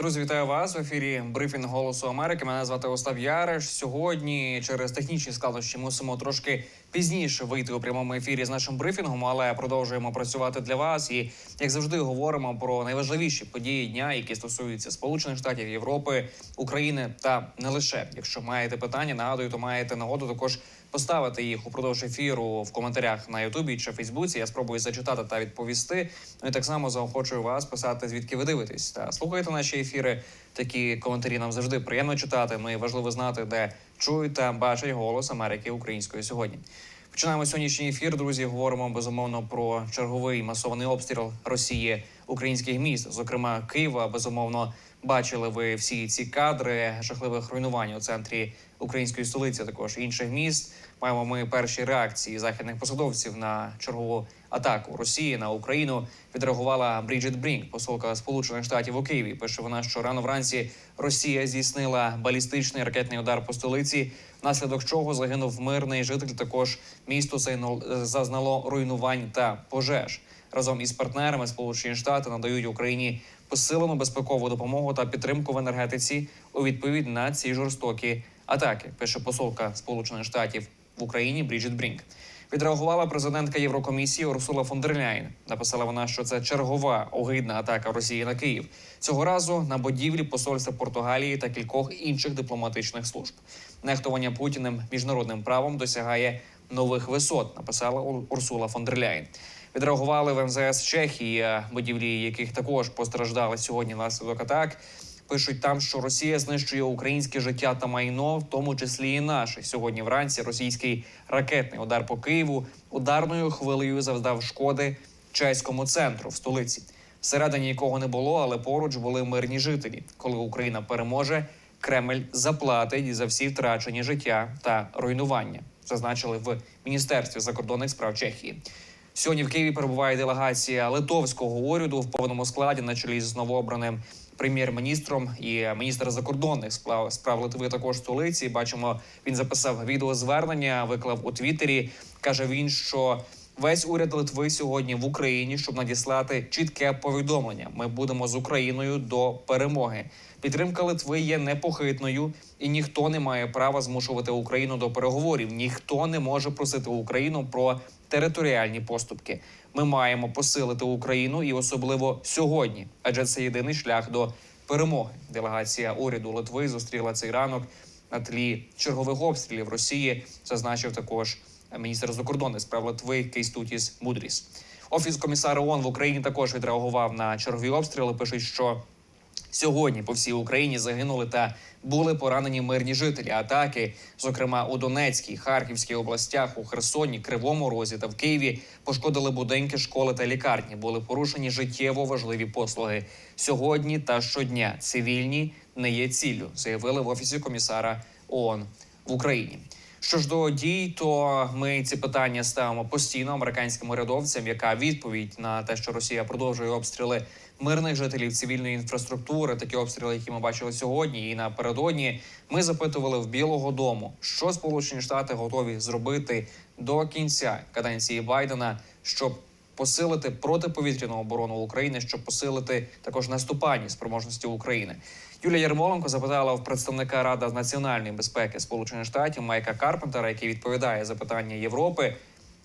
Друзі, вітаю вас в ефірі брифінг Голосу Америки. Мене звати Остап Яриш. Сьогодні через технічні складнощі мусимо трошки пізніше вийти у прямому ефірі з нашим брифінгом, але продовжуємо працювати для вас. І як завжди, говоримо про найважливіші події дня, які стосуються Сполучених Штатів Європи, України та не лише. Якщо маєте питання, нагадую, то маєте нагоду також поставити їх упродовж ефіру в коментарях на Ютубі чи Фейсбуці. Я спробую зачитати та відповісти. Ну і так само заохочую вас писати, звідки ви дивитесь та слухаєте наші ефіри. Такі коментарі нам завжди приємно читати. Ну і важливо знати, де чують та бачать голос Америки українською сьогодні. Починаємо сьогоднішній ефір. Друзі, говоримо безумовно про черговий масований обстріл Росії українських міст, зокрема Києва. Безумовно, бачили ви всі ці кадри жахливих руйнувань у центрі української столиці, також інших міст. Маємо ми перші реакції західних посадовців на чергову атаку Росії на Україну. Відреагувала Бріджит Брінк, посолка Сполучених Штатів у Києві. Пише вона, що рано вранці Росія здійснила балістичний ракетний удар по столиці, внаслідок чого загинув мирний житель. Також місто зазнало руйнувань та пожеж. Разом із партнерами Сполучені Штати надають Україні посилену безпекову допомогу та підтримку в енергетиці у відповідь на ці жорстокі атаки. Пише посолка Сполучених Штатів в Україні Бріджит Брінк. Відреагувала президентка Єврокомісії Урсула фон дер Ляйн. Написала вона, що це чергова огидна атака Росії на Київ. Цього разу на будівлі посольства Португалії та кількох інших дипломатичних служб. Нехтування путіним міжнародним правом досягає нових висот. Написала Ур- Урсула фон дер Ляйн. Відреагували в МЗС Чехії, е, будівлі яких також постраждали сьогодні внаслідок атак. Пишуть там, що Росія знищує українське життя та майно, в тому числі і наше. Сьогодні вранці російський ракетний удар по Києву ударною хвилею завдав шкоди чеському центру в столиці, всередині якого не було, але поруч були мирні жителі. Коли Україна переможе, Кремль заплатить за всі втрачені життя та руйнування. Зазначили в міністерстві закордонних справ Чехії. Сьогодні в Києві перебуває делегація литовського уряду в повному складі на чолі з новообраним прем'єр-міністром і міністр закордонних справ справ Литви також в столиці. Бачимо, він записав відеозвернення, виклав у Твіттері. каже він, що весь уряд Литви сьогодні в Україні, щоб надіслати чітке повідомлення. Ми будемо з Україною до перемоги. Підтримка Литви є непохитною, і ніхто не має права змушувати Україну до переговорів. Ніхто не може просити Україну про територіальні поступки. Ми маємо посилити Україну і особливо сьогодні, адже це єдиний шлях до перемоги. Делегація уряду Литви зустріла цей ранок на тлі чергових обстрілів Росії. Зазначив також міністр закордонних справ Литви Кейстутіс Мудріс. Офіс комісара ООН в Україні також відреагував на чергові обстріли. Пишуть, що Сьогодні по всій Україні загинули та були поранені мирні жителі. Атаки, зокрема у Донецькій, Харківській областях, у Херсоні, Кривому Розі та в Києві, пошкодили будинки, школи та лікарні. Були порушені життєво важливі послуги. Сьогодні та щодня цивільні не є ціллю, заявили в офісі комісара ООН в Україні. Що ж до дій, то ми ці питання ставимо постійно американським урядовцям, яка відповідь на те, що Росія продовжує обстріли мирних жителів цивільної інфраструктури, такі обстріли, які ми бачили сьогодні, і напередодні ми запитували в Білого Дому, що Сполучені Штати готові зробити до кінця каденції Байдена, щоб посилити протиповітряну оборону України, щоб посилити також наступальні спроможності України. Юлія Ярмоленко запитала в представника Рада з національної безпеки Сполучених Штатів Майка Карпентера, який відповідає за питання Європи,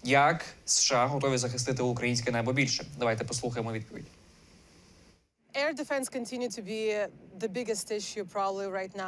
як США готові захистити українське небо більше. Давайте послухаємо відповідь.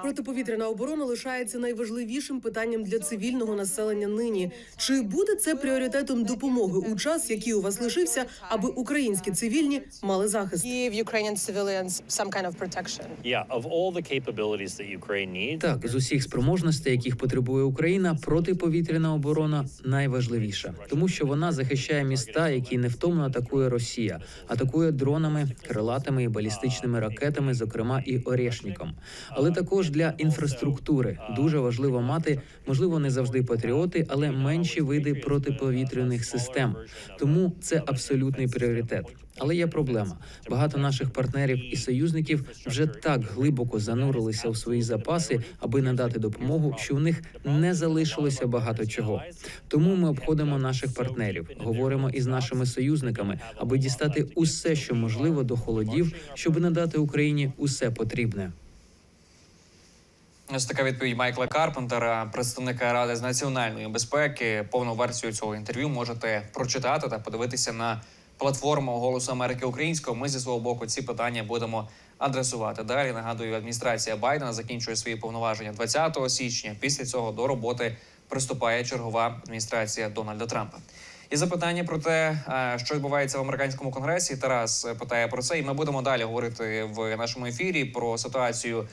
Протиповітряна оборона лишається найважливішим питанням для цивільного населення нині. Чи буде це пріоритетом допомоги у час, який у вас лишився, аби українські цивільні мали захист? Give Ukrainian civilians some kind of protection. Yeah, of all the capabilities that Ukraine needs, Так, з усіх спроможностей, яких потребує Україна, протиповітряна оборона найважливіша, тому що вона захищає міста, які невтомно атакує Росія, атакує дронами, крилатими і балістичними ракетами, зокрема і Орешніком. Але також для інфраструктури дуже важливо мати, можливо, не завжди патріоти, але менші види протиповітряних систем. Тому це абсолютний пріоритет. Але є проблема. Багато наших партнерів і союзників вже так глибоко занурилися у свої запаси, аби надати допомогу, що у них не залишилося багато чого. Тому ми обходимо наших партнерів, говоримо із нашими союзниками, аби дістати усе, що можливо, до холодів, щоб надати Україні усе потрібне. Ось така відповідь Майкла Карпентера, представника Ради з національної безпеки. Повну версію цього інтерв'ю можете прочитати та подивитися на платформу Голосу Америки Українського. Ми зі свого боку ці питання будемо адресувати. Далі нагадую, адміністрація Байдена закінчує свої повноваження 20 січня. Після цього до роботи приступає чергова адміністрація Дональда Трампа. І запитання про те, е, що відбувається в американському конгресі. Тарас е, питає про це, і ми будемо далі говорити в нашому ефірі про ситуацію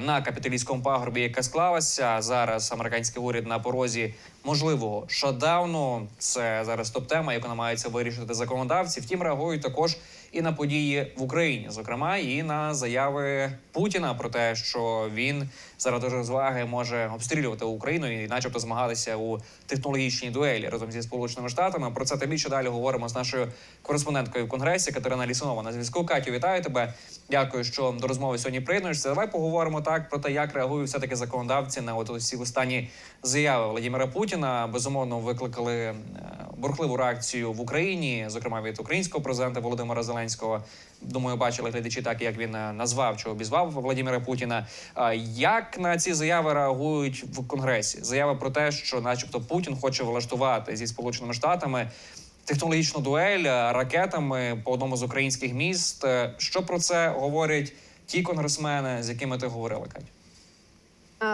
на капіталійському пагорбі, яка склалася зараз. Американський уряд на порозі можливого шатдауну. Це зараз топ-тема, яку намагаються вирішити законодавці. Втім, реагують також і на події в Україні, зокрема, і на заяви Путіна про те, що він заради розваги може обстрілювати Україну і, начебто, змагатися у технологічній дуелі разом зі сполученими штатами. Про це та більше далі говоримо з нашою кореспонденткою в конгресі Катерина Лісунова на зв'язку. Катю, вітаю тебе. Дякую, що до розмови сьогодні приєднуєшся. Давай поговоримо так про те, як реагують все таки законодавці на от ці останні заяви Владимира Путіна. Безумовно, викликали е, бурхливу реакцію в Україні, зокрема від українського президента Володимира Зеленського. Думаю, бачили глядачі так, як він е, назвав чи обізвав Владимира Путіна. Як на ці заяви реагують в конгресі? Заяви про те, що, начебто, Путін хоче влаштувати зі сполученими штатами технологічну дуель е, ракетами по одному з українських міст. Е, Що про це говорять ті конгресмени, з якими ти говорила, Катя?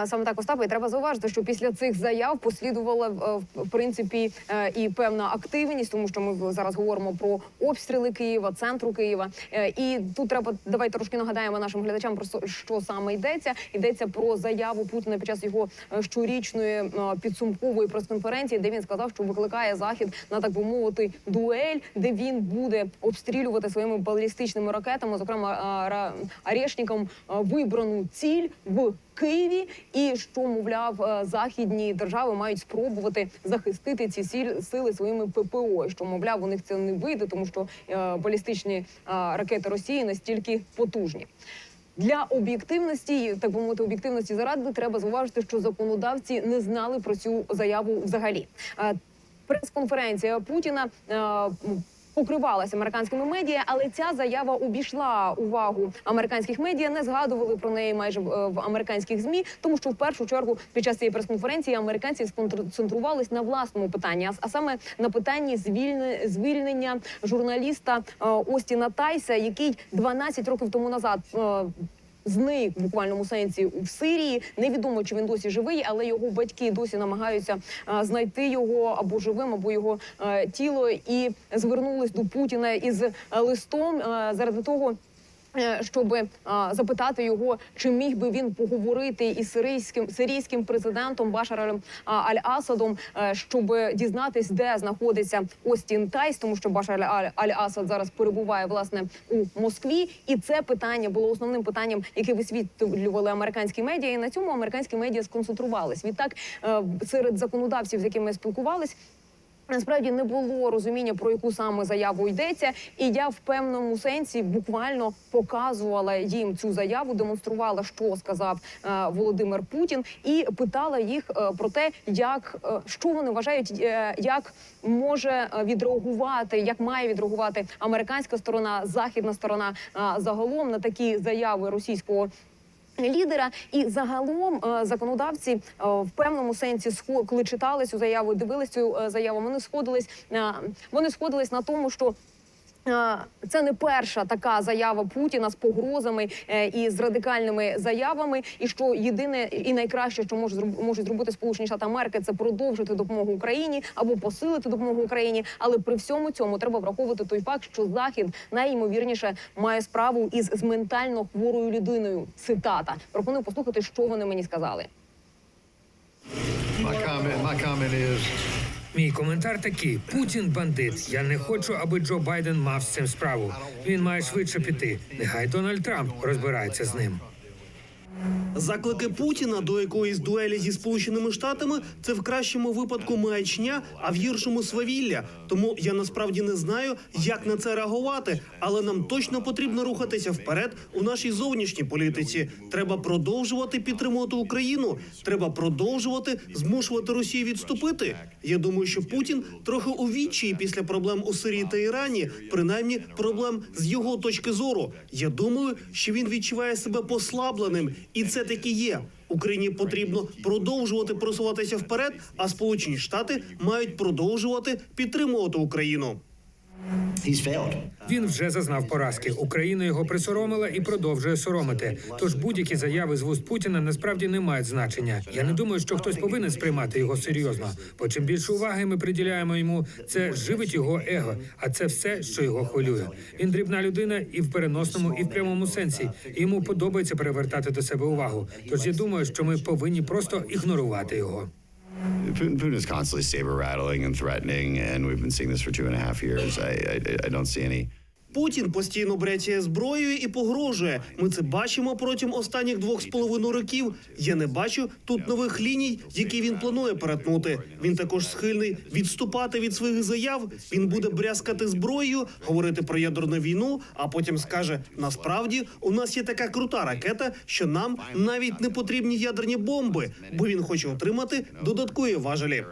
Саме так Остапе, і треба зауважити, що після цих заяв послідувала е, в принципі е, і певна активність, тому що ми зараз говоримо про обстріли Києва, центру Києва. Е, І тут треба давай трошки нагадаємо нашим глядачам про що саме йдеться. Йдеться про заяву Путіна під час його щорічної підсумкової прес-конференції, де він сказав, що викликає захід на так би мовити дуель, де він буде обстрілювати своїми балістичними ракетами, зокрема Орешником, е, вибрану ціль в Києві, і що мовляв е, західні держави мають спробувати захистити ці сили своїми ППО. Що мовляв, у них це не вийде, тому що е, балістичні е, ракети Росії настільки потужні. Для об'єктивності, так би мовити, об'єктивності заради треба зауважити, що законодавці не знали про цю заяву взагалі. Прес-конференція Путіна е, покривалася американськими медіа, але ця заява обійшла увагу американських медіа. Не згадували про неї майже в, е, американських змі, тому що в першу чергу під час цієї прес-конференції американці сконцентрувались на власному питанні, а, саме на питанні звільне, звільнення журналіста е, Остіна Тайса, який 12 років тому назад. Зник в буквальному сенсі в Сирії. Невідомо чи він досі живий, але його батьки досі намагаються знайти його або живим, або його е, тіло, і звернулись до Путіна із е, листом е, заради того. Е, Щоб запитати його, чи міг би він поговорити із сирійським сирійським президентом Башаром Аль-Асадом, е, щоб дізнатись, де знаходиться Остін Тайс, тому що Башар Аль- Аль-Асад зараз перебуває власне у Москві, і це питання було основним питанням, яке висвітлювали американські медіа. І на цьому американські медіа сконцентрувались. Відтак е, серед законодавців, з якими спілкувались. Насправді не було розуміння про яку саме заяву йдеться, і я в певному сенсі буквально показувала їм цю заяву, демонструвала, що сказав е, Володимир Путін, і питала їх е, про те, як е, що вони вважають, е, як може е, відреагувати, як має відреагувати американська сторона, західна сторона е, загалом на такі заяви російського лідера. І загалом е, законодавці е, в певному сенсі коли читали цю заяву, дивились цю е, заяву. Вони сходились вони сходились на тому, що. Це не перша така заява Путіна з погрозами е, і з радикальними заявами. І що єдине і найкраще, що можуть зробити Сполучені Штати Америки, це продовжити допомогу Україні або посилити допомогу Україні. Але при всьому цьому треба враховувати той факт, що Захід найімовірніше має справу із з ментально хворою людиною. Цитата пропоную послухати, що вони мені сказали. My comment, my comment is Мій коментар такий: Путін бандит. Я не хочу, аби Джо Байден мав з цим справу. Він має швидше піти. Нехай Дональд Трамп розбирається з ним. Заклики Путіна до якоїсь дуелі зі сполученими штатами це в кращому випадку маячня, а в гіршому свавілля. Тому я насправді не знаю, як на це реагувати, але нам точно потрібно рухатися вперед у нашій зовнішній політиці. Треба продовжувати підтримувати Україну. Треба продовжувати змушувати Росію відступити. Я думаю, що Путін трохи у відчаї після проблем у Сирії та Ірані, принаймні проблем з його точки зору. Я думаю, що він відчуває себе послабленим, і це таки є. Україні потрібно продовжувати просуватися вперед, а Сполучені Штати мають продовжувати підтримувати Україну. Він вже зазнав поразки. Україна його присоромила і продовжує соромити. Тож будь-які заяви з вуст Путіна насправді не мають значення. Я не думаю, що хтось повинен сприймати його серйозно. Бо чим більше уваги ми приділяємо йому, це живить його его. А це все, що його хвилює. Він дрібна людина і в переносному, і в прямому сенсі. І йому подобається перевертати до себе увагу. Тож я думаю, що ми повинні просто ігнорувати його. Putin, Putin is constantly saber rattling and threatening, and we've been seeing this for two and a half years. I, I, I don't see any. Путін постійно бряться зброєю і погрожує. Ми це бачимо протягом останніх двох з половиною років. Я не бачу тут нових ліній, які він планує перетнути. Він також схильний відступати від своїх заяв. Він буде брязкати зброєю, говорити про ядерну війну, а потім скаже: насправді у нас є така крута ракета, що нам навіть не потрібні ядерні бомби, бо він хоче отримати додаткові важелі.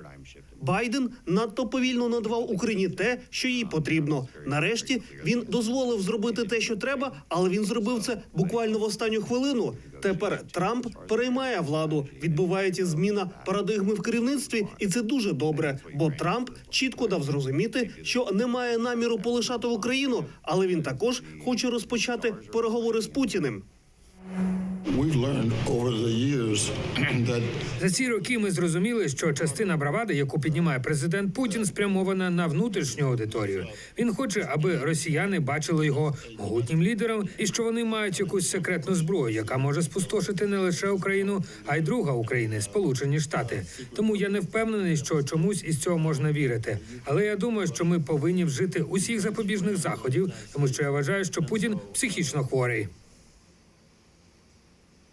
Байден надто повільно надавав Україні те, що їй потрібно. Нарешті він дозволив зробити те, що треба, але він зробив це буквально в останню хвилину. Тепер Трамп переймає владу. Відбувається зміна парадигми в керівництві, і це дуже добре. Бо Трамп чітко дав зрозуміти, що не має наміру полишати Україну, але він також хоче розпочати переговори з Путіним. За ці роки ми зрозуміли, що частина бравади, яку піднімає президент Путін, спрямована на внутрішню аудиторію. Він хоче, аби росіяни бачили його могутнім лідером, і що вони мають якусь секретну зброю, яка може спустошити не лише Україну, а й друга України Сполучені Штати. Тому я не впевнений, що чомусь із цього можна вірити. Але я думаю, що ми повинні вжити усіх запобіжних заходів, тому що я вважаю, що Путін психічно хворий.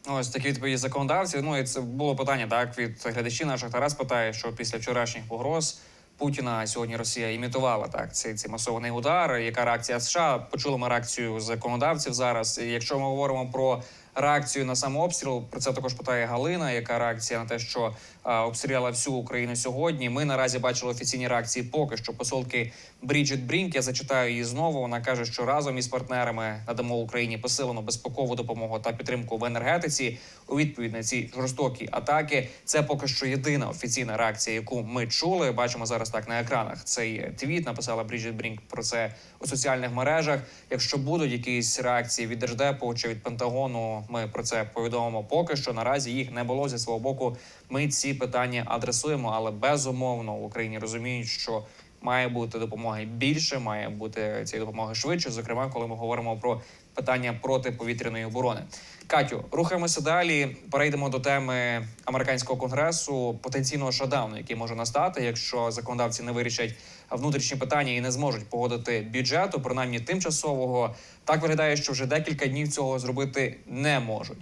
Ось такі відповіді законодавців. Ну і це було питання так від глядачів наших. Тарас питає, що після вчорашніх погроз Путіна сьогодні Росія імітувала так цей, цей масований удар. Яка реакція США? Почули ми реакцію законодавців зараз. І якщо ми говоримо про реакцію на самообстріл, про це також питає Галина. Яка реакція на те, що обстріляла всю Україну сьогодні? Ми наразі бачили офіційні реакції. Поки що посолки Бріджит Брінк. Я зачитаю її знову. Вона каже, що разом із партнерами надамо Україні посилену безпекову допомогу та підтримку в енергетиці у відповідь на ці жорстокі атаки. Це поки що єдина офіційна реакція, яку ми чули. Бачимо зараз так на екранах. Цей твіт написала Бріджит Брінк про це у соціальних мережах. Якщо будуть якісь реакції від держдепу чи від Пентагону, ми про це повідомимо. Поки що наразі їх не було зі свого боку. Ми ці питання адресуємо, але безумовно в Україні розуміють, що має бути допомоги більше, має бути цієї допомоги швидше. Зокрема, коли ми говоримо про питання протиповітряної оборони. Катю, рухаємося далі. Перейдемо до теми американського конгресу, потенційного шатдауну, який може настати, якщо законодавці не вирішать внутрішні питання і не зможуть погодити бюджету, принаймні тимчасового. Так виглядає, що вже декілька днів цього зробити не можуть.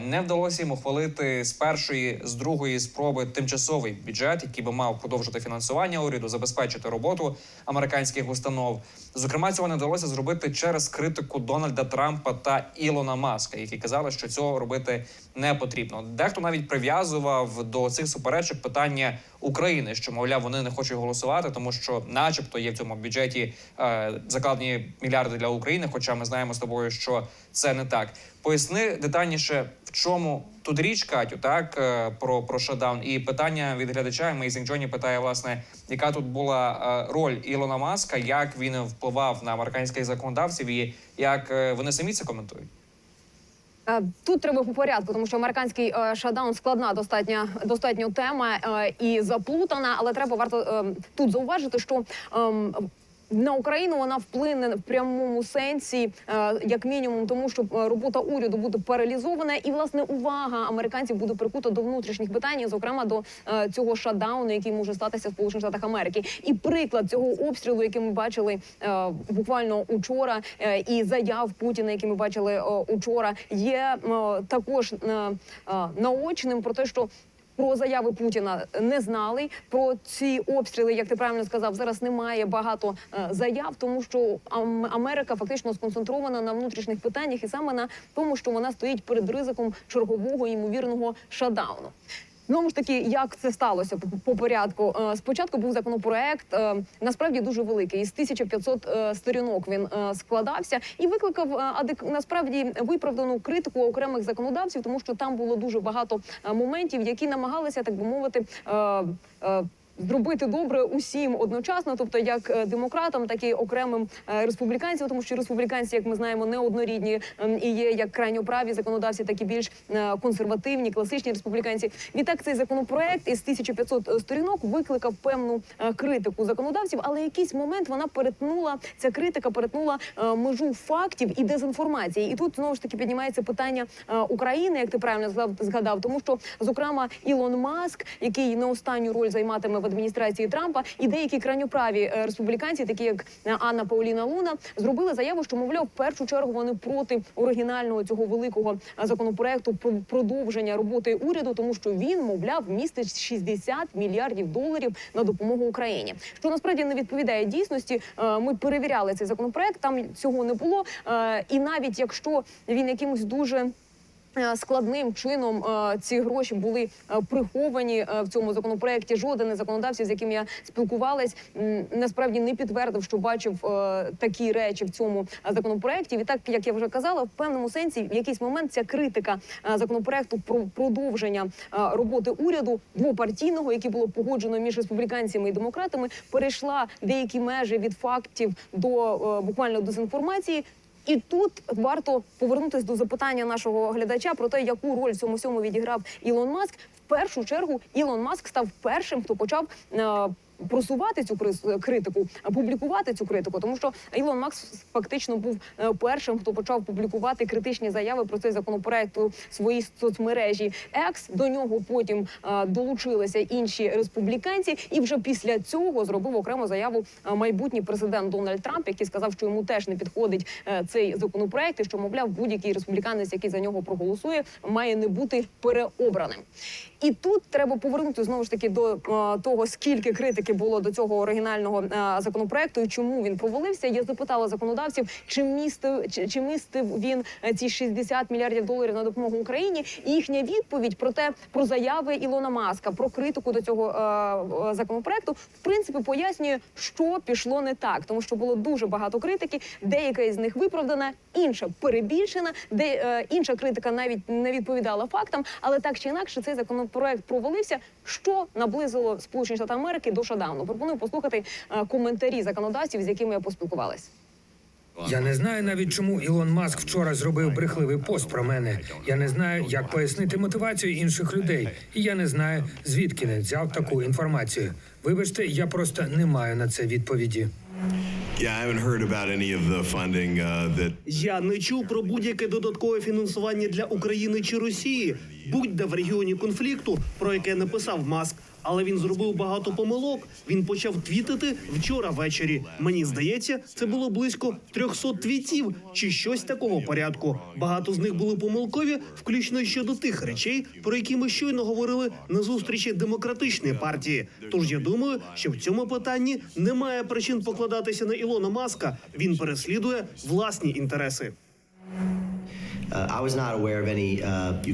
Не вдалося їм ухвалити з першої, з другої спроби тимчасовий бюджет, який би мав продовжити фінансування уряду, забезпечити роботу американських установ. Зокрема, цього не вдалося зробити через критику Дональда Трампа та Ілона Маска, які казали, що цього робити не потрібно. Дехто навіть прив'язував до цих суперечок питання України, що мовляв вони не хочуть голосувати, тому що, начебто, є в цьому бюджеті е, закладені мільярди для України. Хоча ми знаємо з тобою, що це не так. Поясни детальніше, в чому тут річ, Катю, так е, про, про шатдаун. І питання від глядача Amazing Джоні питає, власне, яка тут була е, роль Ілона Маска, як він впливав на американських законодавців, і як е, вони самі це коментують. Тут треба по порядку, тому що американський шатдаун складна достатньо достатньо тема і заплутана, але треба варто е, тут зауважити, що ем, на Україну вона вплине в прямому сенсі, е, як мінімум, тому що е, робота уряду буде паралізована, і власне увага американців буде прикута до внутрішніх питань, зокрема до е, цього шатдауну, який може статися в Сполучених Штатах Америки. І приклад цього обстрілу, який ми бачили буквально учора, і заяв Путіна, які ми бачили учора, є також наочним про те, що про заяви Путіна не знали. Про ці обстріли, як ти правильно сказав, зараз немає багато е, заяв, тому що Ам- Америка фактично сконцентрована на внутрішніх питаннях і саме на тому, що вона стоїть перед ризиком чергового ймовірного шатдауну. Знову ж таки, як це сталося по, по порядку? Е, Спочатку був законопроект, е, насправді дуже великий. Із 1500 е, сторінок він складався і викликав адек... насправді виправдану критику окремих законодавців, тому що там було дуже багато моментів, які намагалися, так би мовити. Зробити добре усім одночасно, тобто як е, демократам, так і окремим е, республіканцям, тому що республіканці, як ми знаємо, неоднорідні ем, і є як крайньоправі законодавці, так і більш е, консервативні, класичні республіканці. Відтак цей законопроект із 1500 сторінок викликав певну критику законодавців, але якийсь момент вона перетнула ця критика, перетнула межу фактів і дезінформації. І тут знову ж таки піднімається питання України, як ти правильно згадав, тому що зокрема Ілон Маск, який не останню роль займатиме в адміністрації Трампа, і деякі крайньоправі е, республіканці, такі як е, Анна Пауліна Луна, зробили заяву, що мовляв, в першу чергу вони проти оригінального цього великого е, законопроекту про продовження роботи уряду, тому що він, мовляв, містить 60 мільярдів доларів на допомогу Україні. Що насправді не відповідає дійсності. Ми перевіряли цей законопроект. Там цього не було. І навіть якщо він якимось дуже Складним чином е, ці гроші були е, приховані е, в цьому законопроекті. Жоден із законодавців, з яким я спілкувалась, насправді не підтвердив, що бачив е, такі речі в цьому е, законопроекті. Відтак, як я вже казала, в певному сенсі в якийсь момент ця критика е, законопроекту про продовження е, роботи уряду двопартійного, який було погоджено між республіканцями і демократами, перейшла деякі межі від фактів до е, буквально дезінформації. І тут варто повернутися до запитання нашого глядача про те, яку роль в цьому всьому відіграв Ілон Маск. В першу чергу Ілон Маск став першим, хто почав. е, Просувати цю критику, публікувати цю критику, тому що Ілон Макс фактично був е, першим, хто почав публікувати критичні заяви про цей законопроект у своїй соцмережі X. До нього потім е, долучилися інші республіканці, і вже після цього зробив окрему заяву е, майбутній президент Дональд Трамп, який сказав, що йому теж не підходить цей законопроект, і що мовляв будь-який республіканець, який за нього проголосує, має не бути переобраним. І тут треба повернути знову ж таки до е, того, скільки критики було до цього оригінального е, законопроекту і чому він провалився. Я запитала законодавців, чи містив чи, чи містив він е, ці 60 мільярдів доларів на допомогу Україні. І їхня відповідь про те, про заяви Ілона Маска, про критику до цього е, законопроекту, в принципі, пояснює, що пішло не так, тому що було дуже багато критики. Деяка із них виправдана, інша перебільшена, де е, інша критика навіть не відповідала фактам, але так чи інакше цей законопроект провалився, що наблизило Сполучені Штати Америки до шатдауну. Пропоную послухати е, коментарі законодавців, з якими я поспілкувалась. Я не знаю навіть чому Ілон Маск вчора зробив брехливий пост про мене. Я не знаю, як пояснити мотивацію інших людей, і я не знаю, звідки не взяв таку інформацію. Вибачте, я просто не маю на це відповіді. Uh, Я не чув про будь-яке додаткове фінансування для України чи Росії, будь-де в регіоні конфлікту, про яке написав Маск. Але він зробив багато помилок. Він почав твітити вчора ввечері. Мені здається, це було близько 300 твітів чи щось такого порядку. Багато з них були помилкові, включно щодо тих речей, про які ми щойно говорили на зустрічі демократичної партії. Тож я думаю, що в цьому питанні немає причин покладатися на Ілона Маска. Він переслідує власні інтереси. Uh, I was not uh.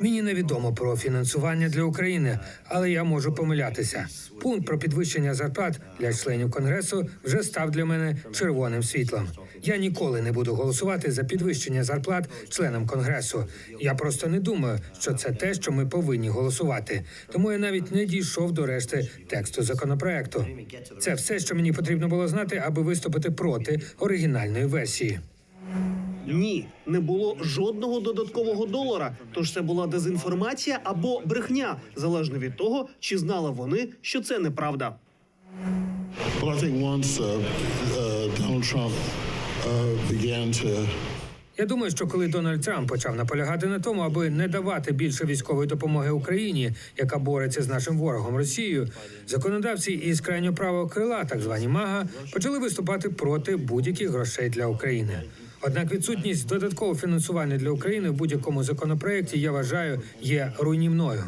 Мені невідомо про фінансування для України, але я можу помилятися. Пункт про підвищення зарплат для членів конгресу вже став для мене червоним світлом. Я ніколи не буду голосувати за підвищення зарплат членам конгресу. Я просто не думаю, що це те, що ми повинні голосувати. Тому я навіть не дійшов до решти тексту законопроекту. Це все, що мені потрібно було знати, аби виступити проти оригінальної версії. Ні, не було жодного додаткового долара. Тож це була дезінформація або брехня, залежно від того, чи знали вони, що це неправда. Uh, uh, uh, Я думаю, що коли Дональд Трамп почав наполягати на тому, аби не давати більше військової допомоги Україні, яка бореться з нашим ворогом Росією, законодавці із крайнього правого крила, так звані МАГА, почали виступати проти будь-яких грошей для України. Однак відсутність додаткового фінансування для України в будь-якому законопроекті, я вважаю, є руйнівною.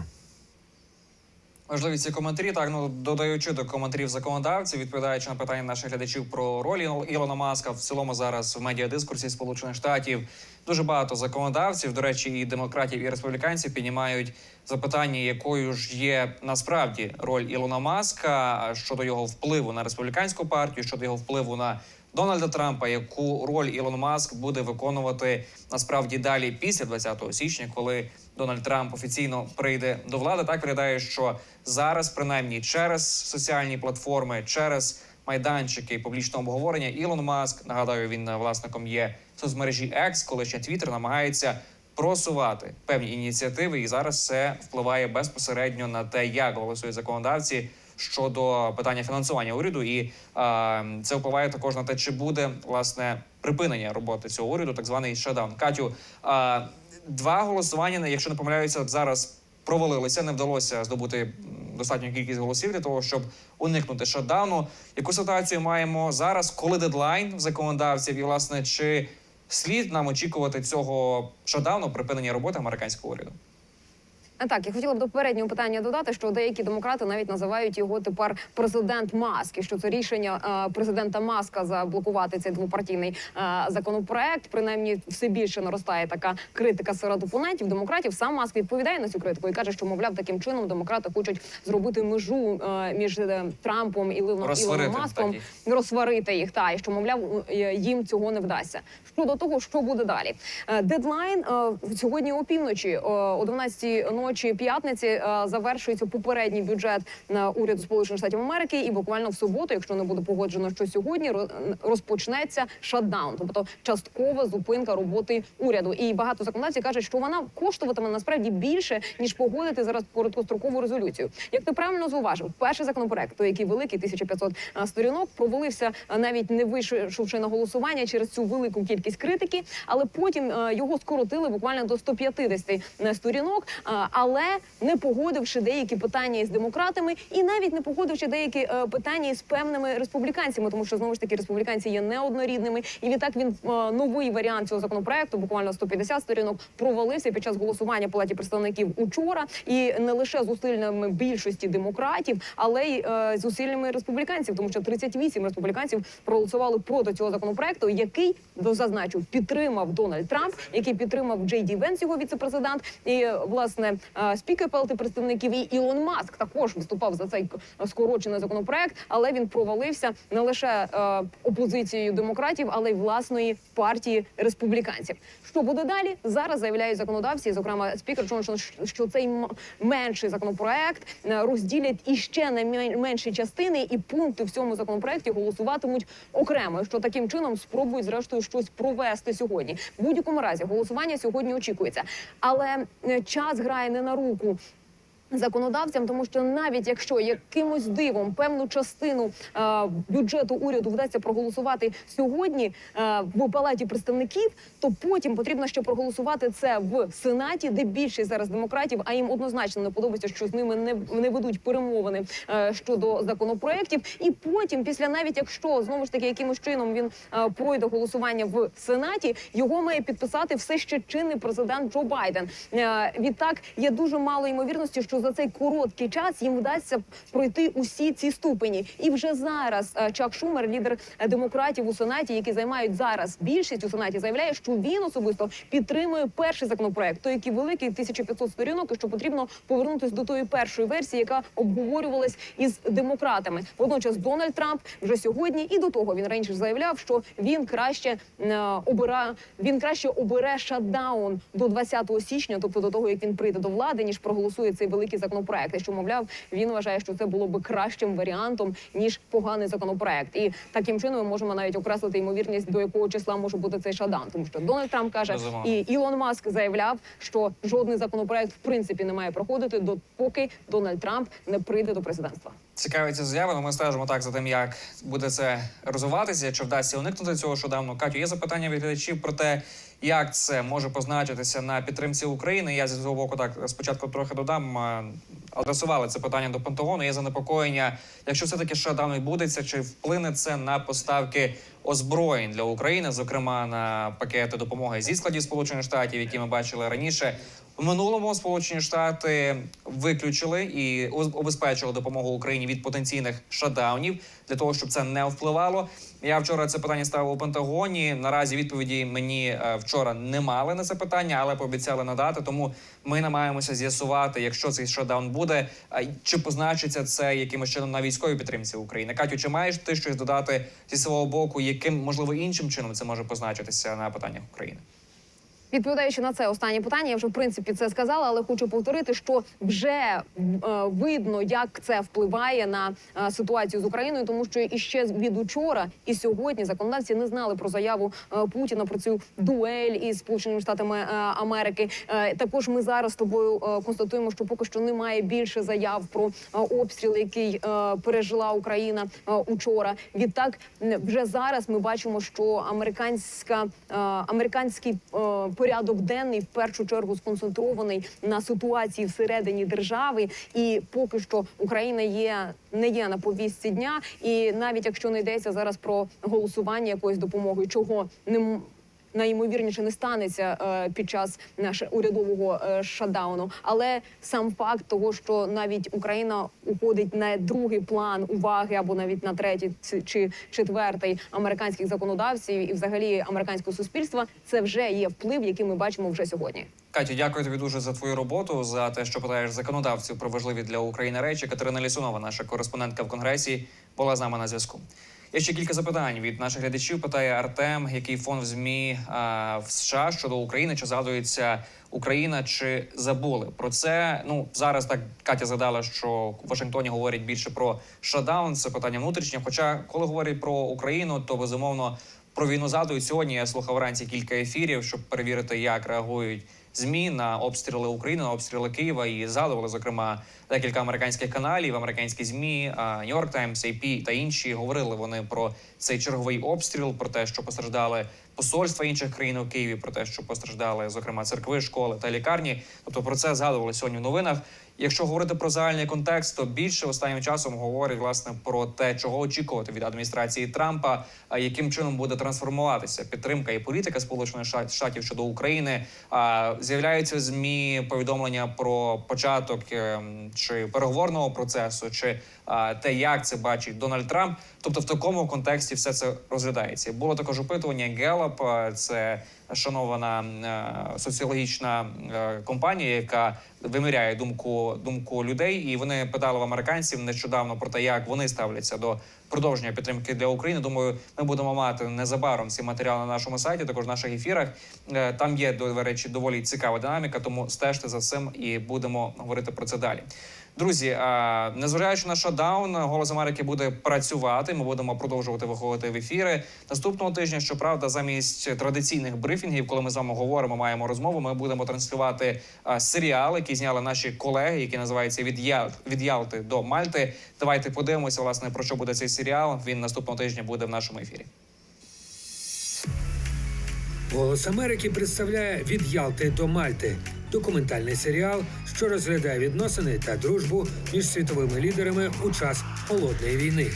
Важливі ці коментарі. Так ну додаючи до коментарів законодавців, відповідаючи на питання наших глядачів про роль Ілона Маска в цілому зараз в медіадискурсі Сполучених Штатів дуже багато законодавців. До речі, і демократів, і республіканців піднімають запитання, якою ж є насправді роль Ілона Маска щодо його впливу на республіканську партію, щодо його впливу на Дональда Трампа, яку роль Ілон Маск буде виконувати насправді далі після 20 січня, коли Дональд Трамп офіційно прийде до влади. Так виглядає, що зараз, принаймні, через соціальні платформи, через майданчики публічного обговорення, Ілон Маск нагадаю, він е, власником є соцмережі X, колишня Twitter, намагається просувати певні ініціативи, і зараз це впливає безпосередньо на те, як голосують законодавці щодо питання фінансування уряду, і е, це впливає також на те, чи буде власне припинення роботи цього уряду, так званий шадаун. Катю, е, два голосування, якщо не помиляюся, зараз провалилися, не вдалося здобути достатню кількість голосів для того, щоб уникнути шатдауну. Яку ситуацію маємо зараз? Коли дедлайн законодавців, і власне чи слід нам очікувати цього шатдауну, припинення роботи американського уряду? Так, я хотіла б до попереднього питання додати, що деякі демократи навіть називають його тепер президент Маск, і що це рішення е, президента Маска заблокувати цей двопартійний е, законопроект. Принаймні, все більше наростає така критика серед опонентів. Демократів сам Маск відповідає на цю критику і каже, що мовляв таким чином демократи хочуть зробити межу е, між Трампом і Ілоном Маском, так розсварити їх. Та і що мовляв їм цього не вдасться. Щодо того, що буде далі, дедлайн сьогодні опівночі, о 12 ночі п'ятниці, е, завершується попередній бюджет уряду Сполучених Штатів Америки, і буквально в суботу, якщо не буде погоджено, що сьогодні ро- розпочнеться шатдаун, тобто часткова зупинка роботи уряду. І багато законодавців кажуть, що вона коштуватиме насправді більше ніж погодити зараз короткострокову резолюцію. Як ти правильно зауважив, перший законопроект, той, який великий 1500 е, сторінок, провалився е, навіть не вийшовши на голосування через цю велику кількість критики, але потім його скоротили буквально до 150 сторінок, е, але не погодивши деякі питання із демократами, і навіть не погодивши деякі е, питання із певними республіканцями, тому що знову ж таки республіканці є неоднорідними. І відтак він е, новий варіант цього законопроекту, буквально 150 сторінок, провалився під час голосування палаті представників учора, і не лише зусиллями більшості демократів, але й е, зусиллями республіканців, тому що 38 республіканців проголосували проти цього законопроекту, який до зазначу підтримав Дональд Трамп, який підтримав Джей Ді Венс, його віцепрезидент, і власне спікер палати представників і Ілон Маск також виступав за цей скорочений законопроект, але він провалився не лише е, опозицією демократів, але й власної партії республіканців. Що буде далі? Зараз заявляють законодавці, зокрема спікер Джонсон, що цей менший законопроект е, розділять іще на мен- менші частини, і пункти в цьому законопроекті голосуватимуть окремо. Що таким чином спробують зрештою щось провести сьогодні. В будь-якому разі голосування сьогодні очікується, але е, час грає не на руку законодавцям, тому що навіть якщо якимось дивом певну частину е, бюджету уряду вдасться проголосувати сьогодні е, в палаті представників, то потім потрібно ще проголосувати це в сенаті, де більшість зараз демократів, а їм однозначно не подобається, що з ними не, не ведуть перемовини е, щодо законопроєктів. І потім, після навіть якщо знову ж таки якимось чином він е, пройде голосування в сенаті, його має підписати все ще чинний президент Джо Байден. Е, відтак є дуже мало ймовірності, що за цей короткий час їм вдасться пройти усі ці ступені. І вже зараз е, Чак Шумер, лідер е, демократів у сенаті, які займають зараз більшість у сенаті, заявляє, що він особисто підтримує перший законопроект, той, який великий 1500 сторінок, і що потрібно повернутися до тої першої версії, яка обговорювалась із демократами. Водночас Дональд Трамп вже сьогодні і до того він раніше заявляв, що він краще е, обира він краще обере шатдаун до 20 січня, тобто до того як він прийде до влади, ніж проголосує цей великий будь-які законопроекти. Що мовляв, він вважає, що це було би кращим варіантом ніж поганий законопроект. І таким чином ми можемо навіть окреслити ймовірність, до якого числа може бути цей шадан. Тому що Дональд Трамп каже, Безумовно. і Ілон Маск заявляв, що жодний законопроект в принципі не має проходити допоки Дональд Трамп не прийде до президентства. Цікаві ці заяви. але Ми стежимо так за тим, як буде це розвиватися, чи вдасться уникнути цього шодавну. Катю, є запитання від глядачів про те, як це може позначитися на підтримці України. Я зі свого боку так спочатку трохи додам. Адресували це питання до Пентагону. Є занепокоєння, якщо все таки шатдаун відбудеться, чи вплине це на поставки озброєнь для України, зокрема на пакети допомоги зі складів Сполучених Штатів, які ми бачили раніше. В минулому Сполучені Штати виключили і обезпечили допомогу Україні від потенційних шатдаунів для того, щоб це не впливало. Я вчора це питання ставив у Пентагоні. Наразі відповіді мені е, вчора не мали на це питання, але пообіцяли надати. Тому ми намагаємося з'ясувати, якщо цей шатдаун буде, чи позначиться це якимось чином на військовій підтримці України. Катю, чи маєш ти щось додати зі свого боку, яким можливо іншим чином це може позначитися на питаннях України? Відповідаючи на це останнє питання, я вже в принципі це сказала, але хочу повторити, що вже е, видно, як це впливає на е, ситуацію з Україною, тому що іще від учора і сьогодні законодавці не знали про заяву е, Путіна про цю дуель із Сполученими Штатами Америки. Також ми зараз з тобою констатуємо, що поки що немає більше заяв про обстріл, який пережила Україна учора. Відтак вже зараз ми бачимо, що американська американський порядок денний в першу чергу сконцентрований на ситуації всередині держави, і поки що Україна є не є на повістці дня. І навіть якщо не йдеться зараз про голосування якоїсь допомоги, чого не найімовірніше не станеться е, під час наше урядового е, шатдауну. Але сам факт того, що навіть Україна уходить на другий план уваги або навіть на третій чи четвертий американських законодавців і взагалі американського суспільства, це вже є вплив, який ми бачимо вже сьогодні. Катю, дякую тобі дуже за твою роботу, за те, що питаєш законодавців про важливі для України речі. Катерина Лісунова, наша кореспондентка в конгресі, була з нами на зв'язку. Є ще кілька запитань від наших глядачів. Питає Артем, який фон в змі а, в США щодо України, чи згадується Україна, чи забули про це? Ну зараз так Катя задала, що в Вашингтоні говорять більше про шатдаун, це питання внутрішнє. Хоча, коли говорять про Україну, то безумовно про війну згадують сьогодні. Я слухав вранці кілька ефірів, щоб перевірити, як реагують змі на обстріли України, на обстріли Києва. І згадували зокрема декілька американських каналів, американські змі, а, New York Times, AP та інші говорили вони про цей черговий обстріл, про те, що постраждали посольства інших країн у Києві, про те, що постраждали зокрема церкви, школи та лікарні. Тобто про це згадували сьогодні в новинах. Якщо говорити про загальний контекст, то більше останнім часом говорять власне про те, чого очікувати від адміністрації Трампа, яким чином буде трансформуватися підтримка і політика Сполучених Штатів щодо України. З'являються змі повідомлення про початок ем, чи переговорного процесу, чи те, як це бачить Дональд Трамп. Тобто, в такому контексті все це розглядається. Було також опитування а, це шанована соціологічна компанія, яка виміряє думку думку людей, і вони питали в американців нещодавно про те, як вони ставляться до продовження підтримки для України. Думаю, ми будемо мати незабаром ці матеріали на нашому сайті, також в наших ефірах. Е, Там є до речі доволі цікава динаміка, тому стежте за цим і будемо говорити про це далі. Друзі, незважаючи на шатдаун, голос Америки буде працювати. Ми будемо продовжувати виходити в ефіри наступного тижня. Щоправда, замість традиційних брифінгів, коли ми з вами говоримо, маємо розмову. Ми будемо транслювати серіал, який зняли наші колеги, який називається від Ял... від Ялти до Мальти. Давайте подивимося, власне, про що буде цей серіал. Він наступного тижня буде в нашому ефірі. Голос Америки представляє від Ялти до Мальти документальний серіал, що розглядає відносини та дружбу між світовими лідерами у час холодної війни.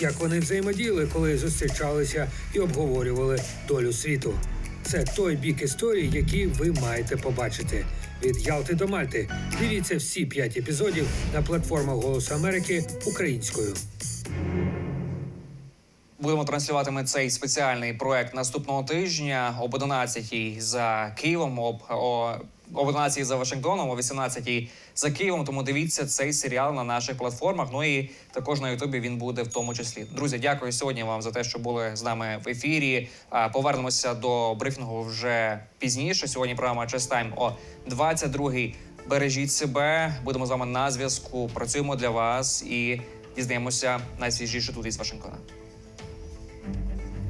Як вони взаємодіяли, коли зустрічалися і обговорювали долю світу. Це той бік історії, який ви маєте побачити. Від Ялти до Мальти. Дивіться всі п'ять епізодів на платформах Голосу Америки українською. Будемо транслювати цей спеціальний проект наступного тижня об 11 за Києвом, об о, об 11 за Вашингтоном, о 18 за Києвом. Тому дивіться цей серіал на наших платформах. Ну і також на Ютубі він буде в тому числі. Друзі, дякую сьогодні вам за те, що були з нами в ефірі. Повернемося до брифінгу вже пізніше. Сьогодні програма «Час Тайм» о 22 Бережіть себе, будемо з вами на зв'язку. Працюємо для вас і дізнаємося найсвіжіше тут із Вашингтона.